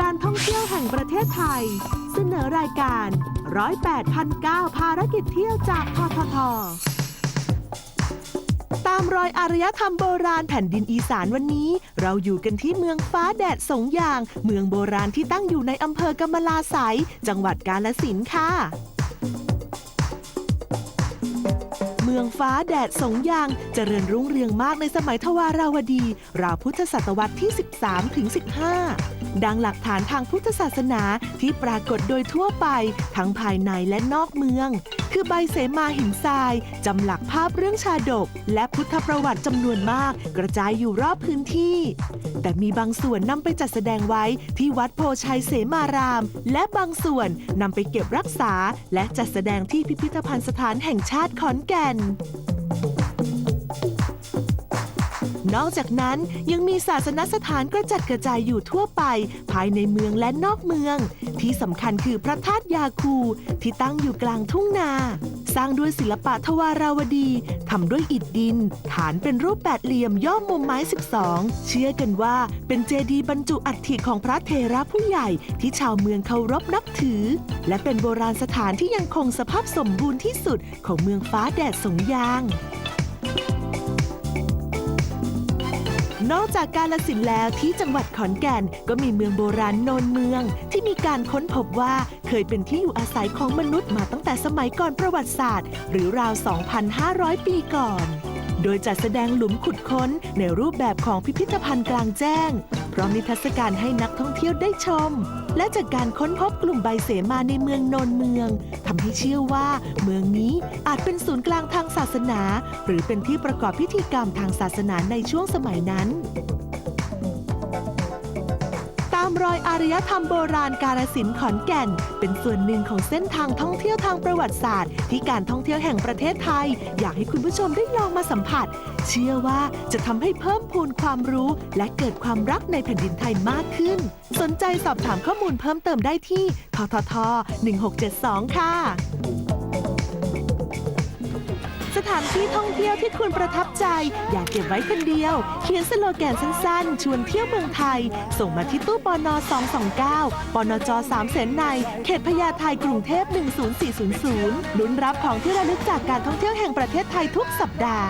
การท่องเที่ยวแห่งประเทศไทย เสนอรายการร้อยแปดพันเก้าภารกิจเที่ยวจากททท ตามรอยอารยธรรมโบราณแผ่นดินอีสานวันนี้ เราอยู่กันที่เมืองฟ้าแดดสงยาง เมืองโบราณที่ตั้งอยู่ในอำเภอกำมะลาไสยจังหวัดกาฬสินธุ์ค่ะ มืองฟ้าแดดสงยาง เจริญรุ่งเรืองมากในสมัยทวาราวดี ราวพุทธศตวรรษที่ 13ถึง15 ดังหลักฐานทางพุทธศาสนาที่ปรากฏโดยทั่วไป ทั้งภายในและนอกเมือง คือใบเสมาหินทราย จำหลักภาพเรื่องชาดก และพุทธประวัติจำนวนมาก กระจายอยู่รอบพื้นที่ แต่มีบางส่วนนำไปจัดแสดงไว้ที่วัดโพชัยเสมาราม และบางส่วนนำไปเก็บรักษา และจัดแสดงที่พิพิธภัณฑ์สถานแห่งชาติขอนแก่น Thank you. นอกจากนั้นยังมีศาสนสถานกระจัดกระจายอยู่ทั่วไป ภายในเมืองและนอกเมือง ที่สำคัญคือพระธาตุยาคูที่ตั้งอยู่กลางทุ่งนา สร้างด้วยศิลปะทวาราวดีทำด้วยอิฐดิน ฐานเป็นรูปแปดเหลี่ยมย่อมมุมไม้ 12 เชื่อกันว่าเป็นเจดีย์บรรจุอัฐิของพระเทระผู้ใหญ่ที่ชาวเมืองเคารพนับถือ และเป็นโบราณสถานที่ยังคงสภาพสมบูรณ์ที่สุดของเมืองฟ้าแดดสงยาง นอกจากกาลสินแล้วที่จังหวัดขอนแก่น ก็มีเมืองโบราณโนนเมือง ที่มีการค้นพบว่าเคยเป็นที่อยู่อาศัยของมนุษย์มาตั้งแต่สมัยก่อนประวัติศาสตร์ หรือราว 2,500 ปีก่อน โดยจัดแสดงหลุมขุดค้นในรูปแบบของพิพิธภัณฑ์กลางแจ้ง พร้อมนิทรรศการให้นักท่องเที่ยวได้ชม และจากการค้นพบกลุ่มใบเสมาในเมืองโนนเมืองทำให้เชื่อว่า เมืองนี้อาจเป็นศูนย์กลางทางศาสนา หรือเป็นที่ประกอบพิธีกรรมทางศาสนาในช่วงสมัยนั้น รอยอารยธรรมโบราณกาลสินขอนแก่น เป็นส่วนหนึ่งของเส้นทางท่องเที่ยวทางประวัติศาสตร์ ที่การท่องเที่ยวแห่งประเทศไทย อยากให้คุณผู้ชมได้ลองมาสัมผัส เชื่อว่าจะทำให้เพิ่มพูนความรู้และเกิดความรักในแผ่นดินไทยมากขึ้น สนใจสอบถามข้อมูลเพิ่มเติมได้ที่ททท1672 ค่ะ สถานที่ท่องเที่ยวที่คุณประทับใจ อยากเก็บไว้คนเดียว เขียนสโลแกนสั้นๆ ชวนเที่ยวเมืองไทย ส่งมาที่ตู้ปน229ปนจ3เสนใน เขตพญาไทกรุงเทพ 10400ลุ้นรับของที่ระลึกจากการท่องเที่ยวแห่งประเทศไทยทุกสัปดาห์